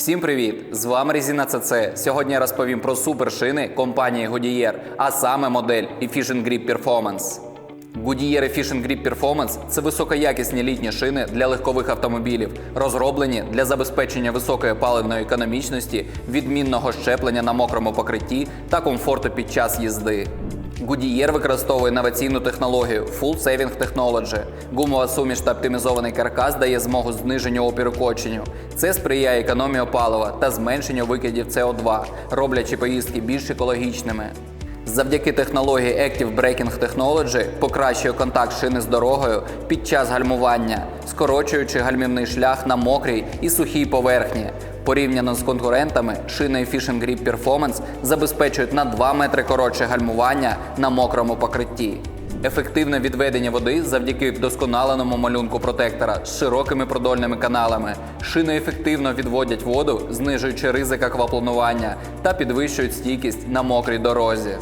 Всім привіт! З вами Резина ЦЦ. Сьогодні я розповім про супершини компанії Goodyear, а саме модель Efficient Grip Performance. Goodyear Efficient Grip Performance – це високоякісні літні шини для легкових автомобілів, розроблені для забезпечення високої паливної економічності, відмінного щеплення на мокрому покритті та комфорту під час їзди. Goodyear використовує інноваційну технологію Full Saving Technology. Гумова суміш та оптимізований каркас дає змогу зниженню опіру коченню. Це сприяє економії палива та зменшенню викидів СО2, роблячи поїздки більш екологічними. Завдяки технології Active Braking Technology покращує контакт шини з дорогою під час гальмування, скорочуючи гальмівний шлях на мокрій і сухій поверхні. Порівняно з конкурентами, шини Fishing Grip Performance забезпечують на 2 метри коротше гальмування на мокрому покритті. Ефективне відведення води завдяки вдосконаленому малюнку протектора з широкими продольними каналами. Шини ефективно відводять воду, знижуючи ризик аквапланування та підвищують стійкість на мокрій дорозі.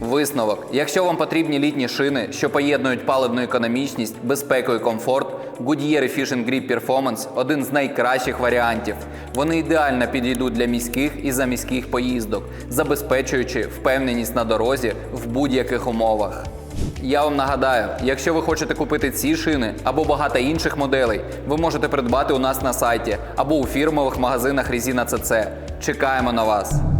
Висновок: якщо вам потрібні літні шини, що поєднують паливну економічність, безпеку і комфорт, Goodyear Efficient Grip Performance – один з найкращих варіантів. Вони ідеально підійдуть для міських і заміських поїздок, забезпечуючи впевненість на дорозі в будь-яких умовах. Я вам нагадаю, якщо ви хочете купити ці шини або багато інших моделей, ви можете придбати у нас на сайті або у фірмових магазинах Резина CC. Чекаємо на вас!